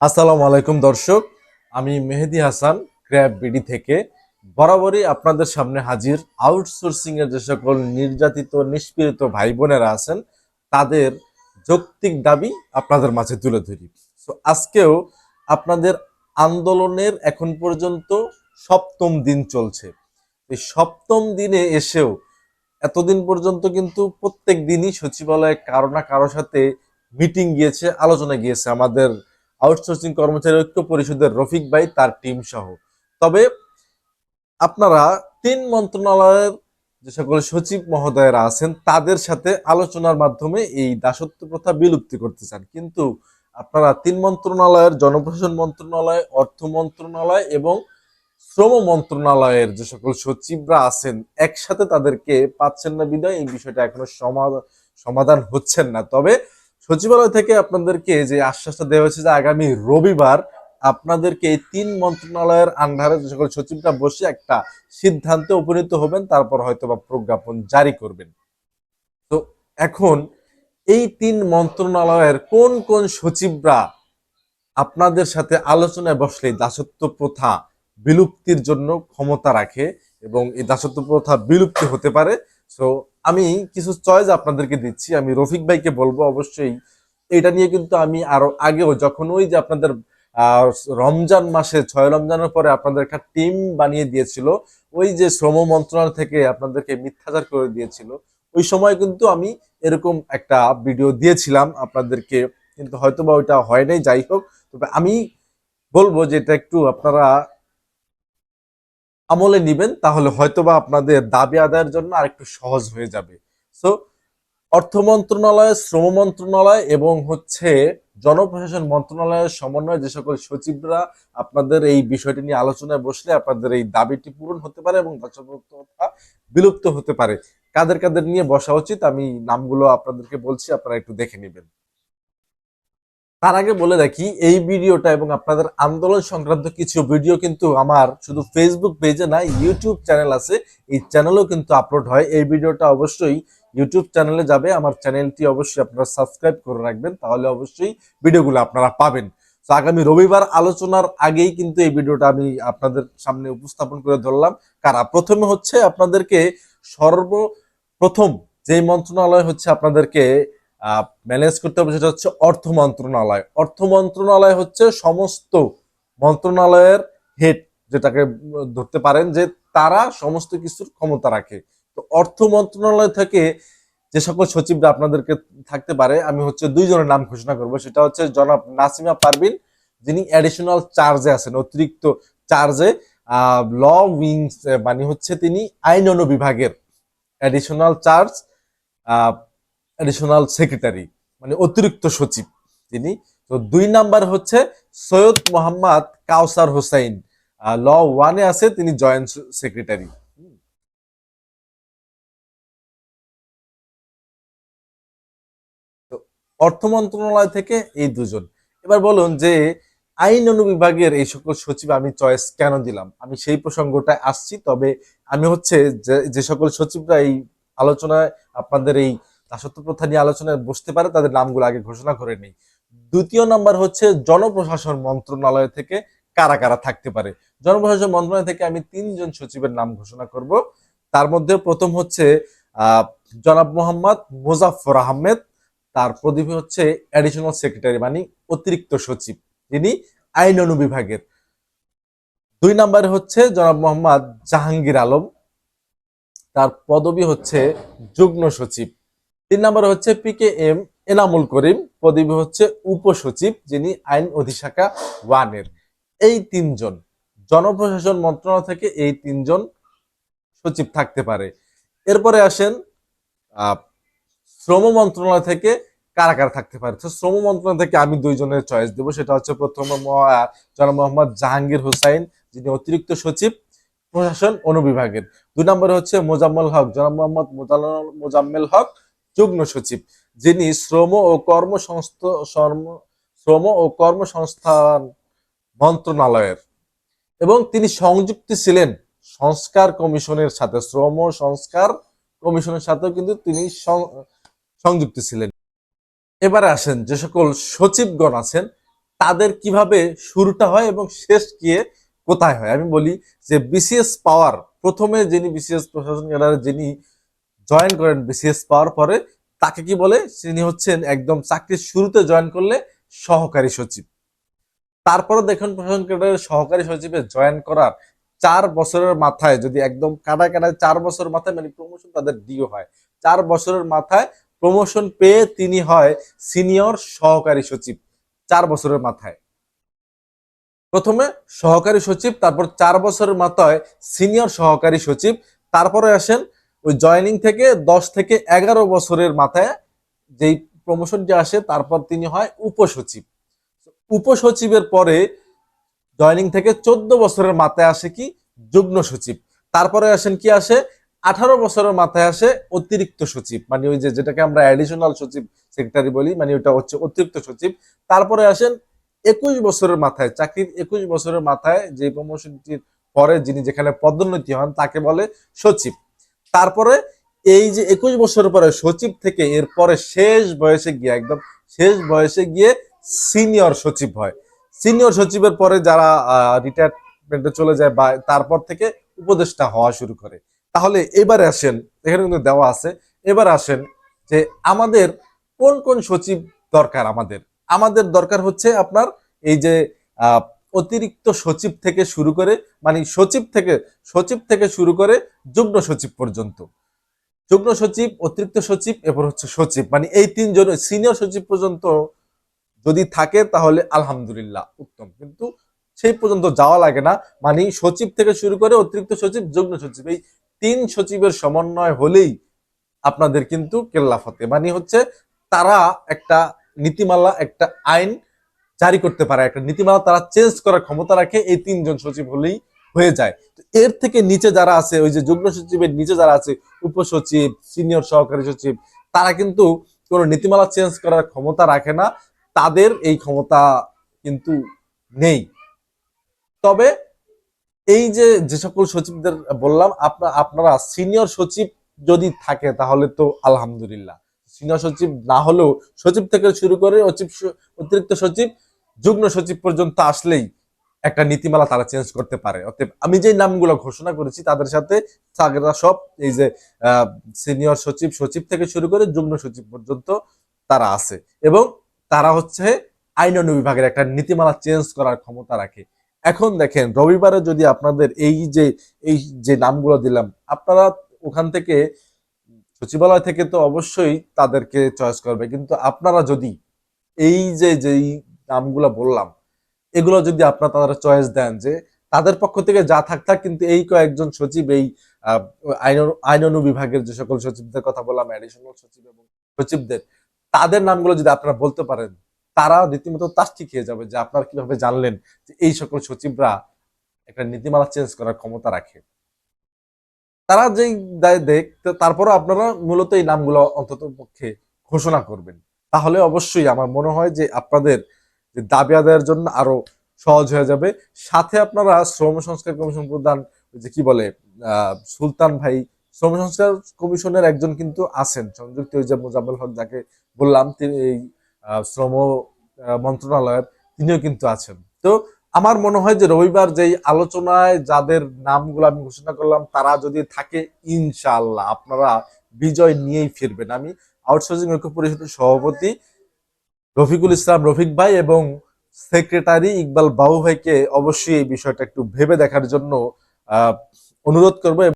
আসসালামু আলাইকুম, দর্শক। আমি মেহেদি হাসান ক্র্যাব বিডি থেকে। বরাবরই আপনাদের সামনে হাজির আউটসোর্সিং এর যে সকল নির্যাতিত, নিষ্পীড়িত ভাই বোনেরা আছেন, তাদের যৌক্তিক দাবি আপনাদের মাঝে তুলে ধরি। তো আজকেও আপনাদের আন্দোলনের এখন পর্যন্ত সপ্তম দিন চলছে। এই সপ্তম দিনে এসেও এতদিন পর্যন্ত কিন্তু প্রত্যেক দিনই সচিবালয়ে কারও না কারোর সাথে মিটিং গিয়েছে, আলোচনা গিয়েছে আমাদের আউটসোর্সিং কর্মচারী ঐক্য পরিষদের রফিক ভাই, তার টিম সহ। তবে আপনারা তিন মন্ত্রণালয়ের যে সকল সচিব মহোদয়েরা আছেন, তাদের সাথে আলোচনার মাধ্যমে এই দাসত্ব প্রথা বিলুপ্তি করতে চান। কিন্তু আপনারা তিন মন্ত্রণালয়ের জনপ্রশাসন মন্ত্রণালয়, অর্থ মন্ত্রণালয় এবং শ্রম মন্ত্রণালয়ের যে সকল সচিবরা আছেন, একসাথে তাদেরকে পাচ্ছেন না বিদায়। এই বিষয়টা এখনও সমা- সমাধান হচ্ছেন না। তবে সচিবালয় থেকে আপনাদেরকে যে আশ্বাসটা দেওয়া হয়েছে যে আগামী রবিবার আপনাদেরকে এই তিন মন্ত্রণালয়ের আন্ডারে যে সকল সচিবরা বসে একটা সিদ্ধান্তে উপনীত হবেন, তারপর হয়তো বা প্রজ্ঞাপন জারি করবেন। তো এখন এই তিন মন্ত্রণালয়ের কোন কোন সচিবরা আপনাদের সাথে আলোচনায় বসলে দাসত্ব প্রথা বিলুপ্তির জন্য ক্ষমতা রাখে এবং এই দাসত্ব প্রথা বিলুপ্তি হতে পারে সো আমি কিছু চয়েস আপনাদেরকে দিচ্ছি। আমি রফিক ভাইকে বলব অবশ্যই। এটা নিয়ে কিন্তু আমি আরও আগেও যখন ওই যে আপনাদের রমজান মাসে, ছয় রমজানের পরে আপনাদের একটা টিম বানিয়ে দিয়েছিল, ওই যে শ্রম মন্ত্রণালয় থেকে আপনাদেরকে মিথ্যাচার করে দিয়েছিল, ওই সময় কিন্তু আমি এরকম একটা ভিডিও দিয়েছিলাম আপনাদেরকে। কিন্তু হয়তো বা ওইটা হয় নাই, যাই হোক। তবে আমি বলব যে এটা একটু আপনারা আমলে নিবেন, তাহলে হয়তোবা আপনাদের দাবি আদায়ের জন্য আরেকটু সহজ হয়ে যাবে। সো অর্থ মন্ত্রণালয়, শ্রম মন্ত্রণালয় এবং হচ্ছে জনপ্রশাসন মন্ত্রণালয়ের সমন্বয়ে যে সকল সচিবরা আপনাদের এই বিষয়টি নিয়ে আলোচনায় বসলে আপনাদের এই দাবিটি পূরণ হতে পারে এবং দাসত্বতা বিলুপ্ত হতে পারে। কাদের কাদের নিয়ে বসা উচিত, আমি নামগুলো আপনাদেরকে বলছি, আপনারা একটু দেখে নেবেন। তার আগে বলে রাখি, এই ভিডিওটা এবং আপনাদের আন্দোলন সংক্রান্ত কিছু ভিডিও কিন্তু আমার শুধু ফেসবুক পেজে না ইউটিউব চ্যানেল আছে। এই চ্যানেলেও কিন্তু আপলোড হয়। এই ভিডিওটা অবশ্যই ইউটিউব চ্যানেলে যাবে। আমার চ্যানেলটি অবশ্যই আপনারা সাবস্ক্রাইব করে রাখবেন, তাহলে অবশ্যই ভিডিওগুলো আপনারা পাবেন। তো আগামী রবিবার আলোচনার আগেই কিন্তু এই ভিডিওটা আমি আপনাদের সামনে উপস্থাপন করে ধরলাম। কারা? প্রথমে হচ্ছে আপনাদেরকে সর্বপ্রথম যে মন্ত্রণালয় হচ্ছে আপনাদেরকে ম্যানেজ করতে হবে সেটা হচ্ছে অর্থ মন্ত্রণালয়। অর্থ মন্ত্রণালয় হচ্ছে সমস্ত মন্ত্রণালয়ের হেড যেটাকে ধরতে পারেন যে তারা সমস্ত কিছুর ক্ষমতা রাখে। তো অর্থ মন্ত্রণালয় থেকে যে সকল সচিবরা আপনাদেরকে থাকতে পারে, আমি হচ্ছে দুইজনের নাম ঘোষণা করব। সেটা হচ্ছে জনাব নাসিমা পারভিন, যিনি অ্যাডিশনাল চার্জে আছেন, অতিরিক্ত চার্জে ল উইংস মানে হচ্ছে তিনি আইন অনু বিভাগের অ্যাডিশনাল চার্জ অ্যাডিশনাল সেক্রেটারি মানে অতিরিক্ত সচিব তিনি। তো দুই নাম্বার হচ্ছে সৈয়দ মোহাম্মদ কাউসার হোসাইন ল ওয়ানে আছে, তিনি জয়েন্ট সেক্রেটারি অর্থ মন্ত্রণালয় থেকে এই দুজন। এবার বলুন যে আইন অনুবিভাগের এই সকল সচিব আমি চয়েস কেন দিলাম? আমি সেই প্রসঙ্গটায় আসছি, তবে আমি হচ্ছে যে সকল সচিবরা এই আলোচনায় আপনাদের এই দাসত্ব প্রথা নিয়ে আলোচনায় বসতে পারে, তাদের নামগুলো আগে ঘোষণা করে নেই। দ্বিতীয় নাম্বার হচ্ছে জনপ্রশাসন মন্ত্রণালয় থেকে কারা কারা থাকতে পারে? জনপ্রশাসন মন্ত্রণালয় থেকে আমি তিনজন সচিবের নাম ঘোষণা করব। তার মধ্যে প্রথম হচ্ছে জনাব মোহাম্মদ মুজাফর আহমেদ। তার প্রদীপ হচ্ছে অ্যাডিশনাল সেক্রেটারি মানে অতিরিক্ত সচিব, যিনি আইন অনুবিভাগের। দুই নম্বরে হচ্ছে জনাব মোহাম্মদ জাহাঙ্গীর আলম। তার পদবি হচ্ছে যুগ্ম সচিব। তিন নম্বরে হচ্ছে P K M Enamul Karim, পদবি হচ্ছে উপসচিব যিনি আইন অধিশাখা ওয়ানের এই তিনজন, জনপ্রশাসন মন্ত্রণালয় থেকে এই তিনজন সচিব থাকতে পারে। এরপরে আসেন শ্রম মন্ত্রণালয় থেকে কারা কারা থাকতে পারে। তো শ্রম মন্ত্রণালয় থেকে আমি দুইজনের চয়েস দেবো। সেটা হচ্ছে প্রথম জনাব মোহাম্মদ জাহাঙ্গীর হোসাইন, যিনি অতিরিক্ত সচিব, প্রশাসন অনুবিভাগের দুই নম্বরে হচ্ছে মোজাম্মল হক, জনাব মোহাম্মদ মোজাম্মেল হক যুগ্ম সচিব, যিনি শ্রম ও কর্মসংস্থ শর্ম- ও কর্মসংস্থান মন্ত্রণালয়ের। এবং তিনি সংযুক্ত ছিলেন সংস্কার কমিশনের সাথে। শ্রম সংস্কার কমিশনের সাথেও কিন্তু তিনি সংযুক্ত ছিলেন। এবারে আসেন, যে সকল সচিবগণ আছেন, তাদের কীভাবে শুরুটা হয় এবং শেষ গিয়ে কোথায় হয়? আমি বলি যে বিসিএস পাওয়ার, প্রথমে যিনি বিসিএস প্রশাসন যিনি জয়েন করেন বিসিএস পাওয়ার পরে তাকে কি বলে? তিনি হচ্ছেন একদম চাকরির শুরুতে জয়েন করলে সহকারী সচিব। তারপরে দেখুন প্রশাসন ক্যাডারের সহকারী সচিবে জয়েন করার চার বছরের মাথায় যদি একদম কাটা কাটায় চার বছর মাথায় মানে প্রমোশন তাদের ডিও হয়, চার বছরের মাথায় প্রমোশন পেয়ে তিনি হয় সিনিয়র সহকারী সচিব, চার বছরের মাথায়। প্রথমে সহকারী সচিব, তারপর চার বছরের মাথায় সিনিয়র সহকারী সচিব, তারপরে আসেন ওই জয়েনিং থেকে দশ থেকে এগারো বছরের মাথায় যেই প্রমোশনটি আসে, তারপর তিনি হয় উপসচিব। উপসচিবের পরে জয়নিং থেকে চোদ্দ বছরের মাথায় আসে কি? যুগ্ম সচিব। তারপরে আসেন কি আসে? আঠারো বছরের মাথায় আসে অতিরিক্ত সচিব। মানে ওই যে যেটাকে আমরা অ্যাডিশনাল সচিব সেক্রেটারি বলি মানে ওটা হচ্ছে অতিরিক্ত সচিব। তারপরে আসেন একুশ বছরের মাথায়, চাকরির একুশ বছরের মাথায় যে প্রমোশনটির পরে যিনি যেখানে পদোন্নতি হন, তাকে বলে সচিব। তারপরে এই যে একুশ বছর পরে সচিব থেকে এরপরে শেষ বয়সে গিয়ে, একদম শেষ বয়সে গিয়ে সিনিয়র সচিব হয়। সিনিয়র সচিবের পরে যারা রিটায়ারমেন্টে চলে যায় বা তারপর থেকে উপদেষ্টা হওয়া শুরু করে। তাহলে এবারে আসেন, এখানে কিন্তু দেওয়া আছে, এবার আসেন যে আমাদের কোন কোন সচিব দরকার আমাদের? আমাদের দরকার হচ্ছে আপনার এই যে অতিরিক্ত সচিব থেকে শুরু করে মানে সচিব থেকে সচিব থেকে শুরু করে যুগ্ম সচিব পর্যন্ত। যুগ্ম সচিব, অতিরিক্ত সচিব, এরপর হচ্ছে সচিব মানে এই তিনজন সিনিয়র সচিব পর্যন্ত যদি থাকে তাহলে আলহামদুলিল্লাহ উত্তম। কিন্তু সেই পর্যন্ত যাওয়া লাগে না মানে সচিব থেকে শুরু করে অতিরিক্ত সচিব, যুগ্ম সচিব, এই তিন সচিবের সমন্বয় হলেই আপনাদের কিন্তু কেল্লা ফতে মানে হচ্ছে তারা একটা নীতিমালা, একটা আইন জারি করতে পারে। একটা নীতিমালা তারা চেঞ্জ করার ক্ষমতা রাখে, এই তিনজন সচিব হলেই হয়ে যায়। এর থেকে নিচে যারা আছে, ওই যে যুগ্ম সচিবের নিচে যারা আছে, উপসচিব সিনিয়র সহকারী সচিব, তারা কিন্তু কোনো নীতিমালা চেঞ্জ করার ক্ষমতা রাখে না। তাদের এই ক্ষমতা কিন্তু নেই। তবে এই যে যে সকল সচিবদের বললাম আপনার আপনারা সিনিয়র সচিব যদি থাকে, তাহলে তো আলহামদুলিল্লাহ। সিনিয়র সচিব না হলেও সচিব থেকে শুরু করে অতিরিক্ত সচিব যুগ্ম সচিব পর্যন্ত আসলেই একটা নীতিমালা তারা চেঞ্জ করতে পারে। অতএব আমি যে নামগুলো ঘোষণা করেছি, তাদের সাথে সব এই যে সিনিয়র সচিব সচিব থেকে শুরু করে যুগ্ম সচিব পর্যন্ত তারা আছে এবং তারা হচ্ছে আইন বিভাগের একটা নীতিমালা চেঞ্জ করার ক্ষমতা রাখে। এখন দেখেন, রবিবারে যদি আপনাদের এই যে এই যে নামগুলো দিলাম, আপনারা ওখান থেকে, সচিবালয় থেকে তো অবশ্যই তাদেরকে চয়েস করবে, কিন্তু আপনারা যদি এই যে, যেই নামগুলো বললাম, এগুলো যদি আপনারা তাদের চয়েস দেন যে তাদের পক্ষ থেকে যা থাক থাক, কিন্তু এই কয়েকজন সচিব, এই আইন আইনানু বিভাগের যে সকল সচিবদের কথা বললাম অ্যাডিশনাল সচিব এবং সচিবদের, তাদের নামগুলো যদি আপনারা বলতে পারেন, তারা রীতিমতো তাস্তি খেয়ে যাবে যে আপনারা কীভাবে জানলেন যে এই সকল সচিবরা একটা নীতিমালা চেঞ্জ করার ক্ষমতা রাখে। তারা যেই দেয় দেখ তারপরও আপনারা মূলত এই নামগুলো অন্তত পক্ষে ঘোষণা করবেন। তাহলে অবশ্যই আমার মনে হয় যে আপনাদের দাবি আদায়ের জন্য আরও সহজ হয়ে যাবে। সাথে আপনারা শ্রম সংস্কার কমিশন প্রধান যে কি বলে সুলতান ভাই, শ্রম সংস্কার কমিশনের একজন কিন্তু আছেন, সংযুক্ত যে হক যাকে বললাম, তিনি এই শ্রম মন্ত্রণালয়ের তিনিও কিন্তু আছেন। তো আমার মনে হয় যে রবিবার যেই আলোচনায় যাদের নামগুলো আমি ঘোষণা করলাম, তারা যদি থাকে, ইনশাআল্লাহ আপনারা বিজয় নিয়েই ফিরবেন। আমি আউটসোর্সিং ঐক্য পরিষদের সভাপতি রফিকুল ইসলাম রফিক ভাই এবং সেক্রেটারি ইকবাল বাবু ভাইকে অবশ্যই এই বিষয়টা একটু ভেবে দেখার জন্য অনুরোধ করব।